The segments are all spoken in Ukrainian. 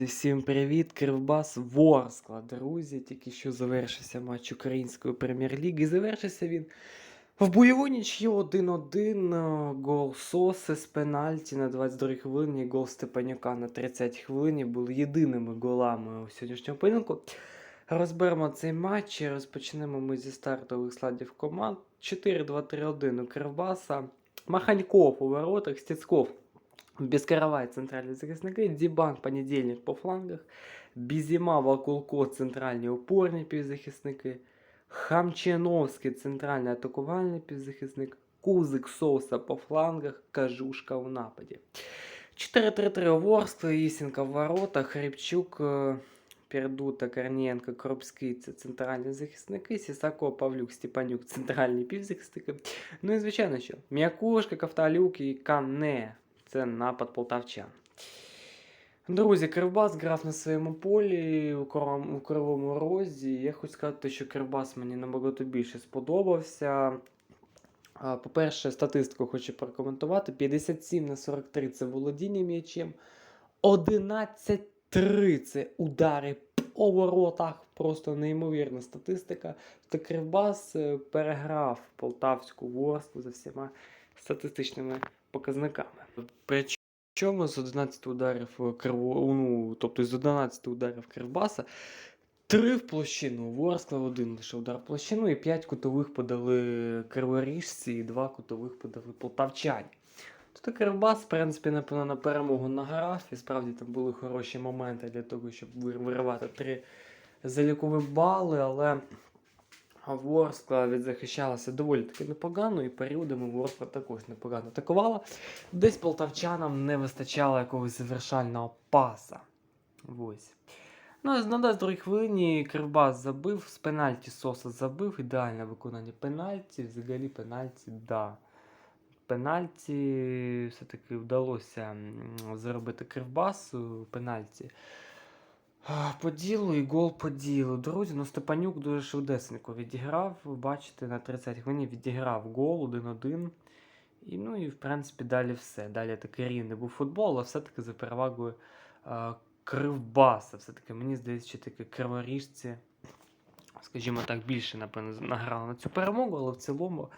Всім привіт, Кривбас Ворскла, друзі. Тільки що завершився матч Української прем'єр-ліги. Завершився він в бойову нічю 1-1. Гол Соси з пенальті на 22 хвилині. Гол Степанюка на 30 хвилині були єдиними голами у сьогоднішньому поєдинку. Розберемо цей матч. і Розпочнемо ми зі стартових складів команд. 4-2-3-1 у Кривбаса. Маханьков у воротах, Стецков Бескаровай центральні захисники, Дібан понедільник по флангах, Бізіма, Вакулко центральні опорні півзахисники, Хамчиновський центральний атакувальний півзахисник, Кузик Соуса по флангах, Кажушка у нападі. 4-3-3 у Ворскли, Ісінка в воротах, Хрипчук, е, Пердута, Корнієнко, Коробський це центральні захисники, Сісако, Павлюк, Степанюк центральні півзахисники. Ну і звичайно що, М'якушка, Ковталюк і Кане. Це напад полтавчан. Друзі, Кривбас грав на своєму полі у, Кривому Розі. Я хочу сказати, що Кривбас мені набагато більше сподобався. По-перше, статистику хочу прокоментувати. 57 на 43 це володіння м'ячем. 11-3 це удари по воротах. Просто неймовірна статистика. Та Кривбас е, переграв полтавську ворску за всіма статистичними показниками. Причому з 11 ударів Криво, ну, тобто з 11 ударів Кривбаса, 3 в площину, Ворскла один лише удар в площину, і 5 кутових подали криворіжці, і 2 кутових подали полтавчані. Тобто Кривбас, в принципі, напевно, на перемогу награв, і справді там були хороші моменти для того, щоб вир- виривати 3 залікові бали, але Ворскла відзахищалася доволі таки непогано, і періодами Ворскла також непогано атакувала. Десь полтавчанам не вистачало якогось завершального паса. Ось. Ну, і на 22 хвилині Кривбас забив, з пенальті Соса забив, ідеальне виконання пенальті, взагалі пенальті, да. Пенальті все-таки вдалося зробити Кривбасу пенальті. По ділу і гол по ділу. Друзі, ну Степанюк дуже швидесенько відіграв. Ви бачите, на 30 хвилині відіграв гол 1-1. І, ну і в принципі далі все. Далі такий рівний був футбол, але все-таки за перевагою а, Кривбаса. Все-таки мені здається, що таки криворіжці, скажімо так, більше, напевно, награли на цю перемогу, але в цілому,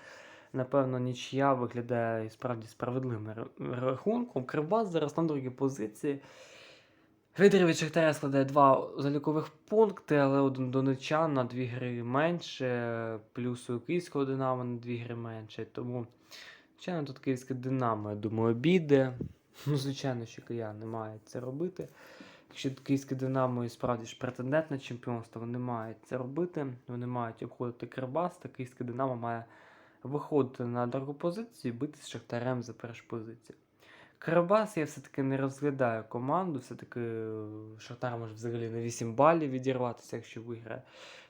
напевно, нічия виглядає справді справедливим рахунком. Кривбас зараз на другій позиції. Лідер від Шахтаря складає два залікових пункти, але один донечан на дві гри менше, плюс у київського Динамо на дві гри менше. Тому, звичайно, тут київське Динамо, я думаю, обійде. Ну, звичайно, що кияни мають це робити. Якщо київське Динамо і справді ж претендент на чемпіонство, вони мають це робити. Вони мають обходити Кирбас, та київське Динамо має виходити на другу позицію і бити з Шахтарем за першу позицію. Кривбас я все-таки не розглядаю команду, все-таки е, Шахтар може взагалі на 8 балів відірватися, якщо виграє.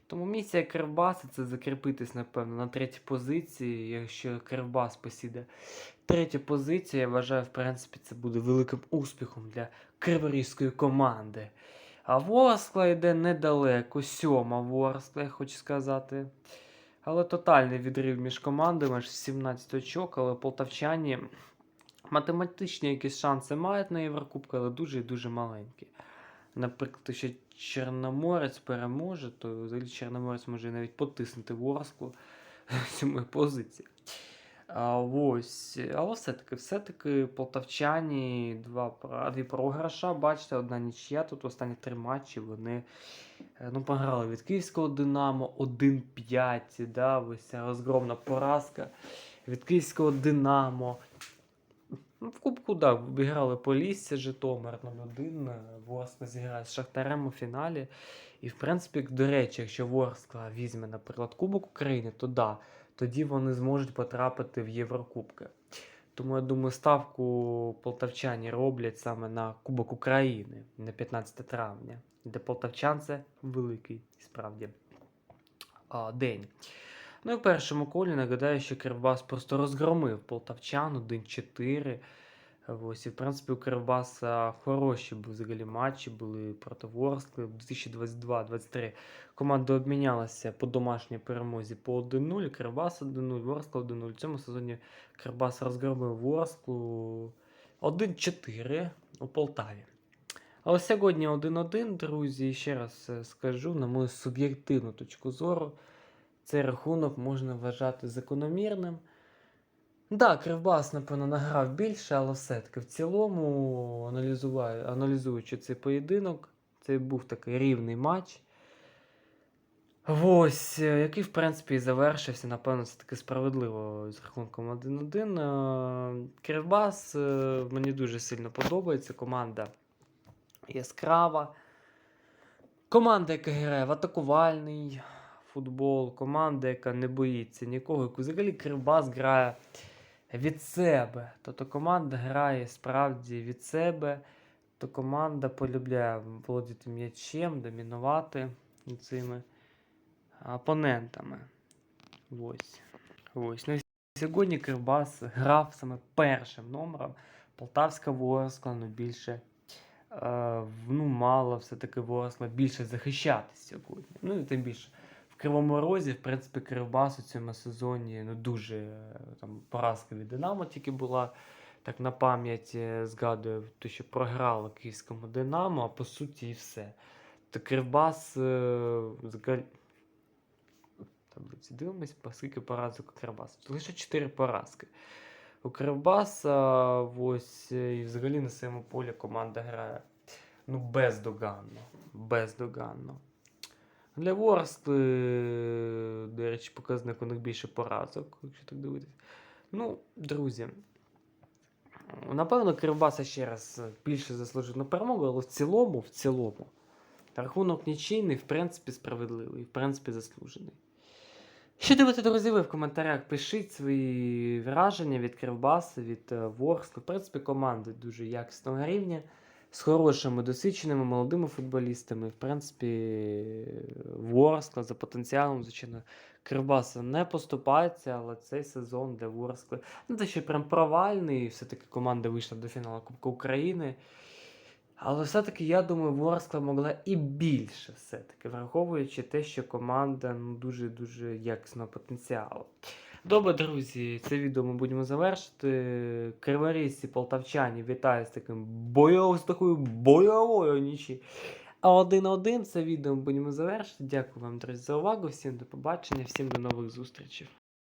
Тому місія Кривбаса це закріпитись, напевно, на третій позиції. Якщо Кривбас посіде третю позицію, я вважаю, в принципі, це буде великим успіхом для криворізької команди. А Ворскла йде недалеко, сьома Ворскла, я хочу сказати. Але тотальний відрив між командами, аж 17 очок, але полтавчані математичні якісь шанси мають на Єврокубку, але дуже і дуже маленькі. Наприклад, якщо Чорноморець переможе, то взагалі Чорноморець може навіть потиснути Ворсклу сьомої позиції. А, ось, але все-таки, все-таки полтавчані два, дві програша, бачите, одна нічия. Тут останні три матчі вони е, ну, пограли від Київського Динамо 1-5, да, ось ця розгромна поразка від Київського Динамо. В Кубку, так, да, обіграли Полісся, Житомир 0-1. е, Ворскла зіграє з Шахтарем у фіналі. І, в принципі, до речі, якщо Ворскла візьме, наприклад, Кубок України, то да, тоді вони зможуть потрапити в Єврокубки. Тому я думаю, ставку полтавчані роблять саме на Кубок України на 15 травня. Для полтавчан це великий справді день. Ну і в першому колі нагадаю, що Кривбас просто розгромив полтавчан 1-4. Ось, і, в принципі, у Кривбаса хороші взагалі матчі, були проти Ворскли. В 2022-2023 команда обмінялася по домашній перемозі по 1-0. Кривбас 1-0, Ворскла 1-0. В цьому сезоні Кривбас розгромив Ворсклу 1-4 у Полтаві. Але сьогодні 1-1, друзі, ще раз е, скажу, на мою суб'єктивну точку зору, цей рахунок можна вважати закономірним. Так, Кривбас, напевно, награв більше, але все-таки в цілому, аналізуючи цей поєдинок, це був такий рівний матч. Ось, е, який, в принципі, і завершився, напевно, це таки справедливо з рахунком 1-1. Е, Кривбас е, мені дуже сильно подобається. Команда яскрава. Команда, яка грає в атакувальний футбол, команда, яка не боїться нікого. яку Взагалі Кривбас грає від себе. Тобто команда грає справді від себе. То команда полюбляє володіти м'ячем, домінувати цими опонентами. Ось. Ось. Ну, сьогодні Кривбас грав саме першим номером. Полтавська Ворскла, ну більше. Е, ну, мало все-таки Ворскла більше захищатись сьогодні. Ну і тим більше. Кривому Розі, в принципі, Кривбас у цьому сезоні ну, дуже там, поразка від Динамо тільки була. Так на пам'ять е, згадую, то, що програло київському Динамо, а по суті і все. То Кривбас е, взагалі. Таблиці дивимось, скільки поразок у Кривбасу. Лише 4 поразки. У Кривбаса ось е, і взагалі на своєму полі команда грає ну, бездоганно. Бездоганно. Для Ворскли, до речі, показник у них більше поразок, якщо так дивитися. Ну, друзі. Напевно, Кривбаса ще раз більше заслужив на перемогу, але в цілому, в цілому, рахунок нічийний, в принципі, справедливий, в принципі, заслужений. Що думаєте, друзі, ви в коментарях пишіть свої враження від Кривбаса, від е, Ворскли. В принципі, команди дуже якісного рівня, з хорошими, досвідченими молодими футболістами. В принципі, Ворскла за потенціалом, звичайно, Кривбаса не поступається, але цей сезон для Ворскли. Ну, це ще прям провальний. Все-таки команда вийшла до фіналу Кубка України. Але все-таки, я думаю, Ворскла могла і більше, все-таки, враховуючи те, що команда ну, дуже-дуже якісного потенціалу. Добре, друзі, це відео ми будемо завершити. Криворізці полтавчані вітаю з таким бойов, з такою бойовою нічі. А один-один це відео ми будемо завершити. Дякую вам, друзі, за увагу. Всім до побачення, всім до нових зустрічей.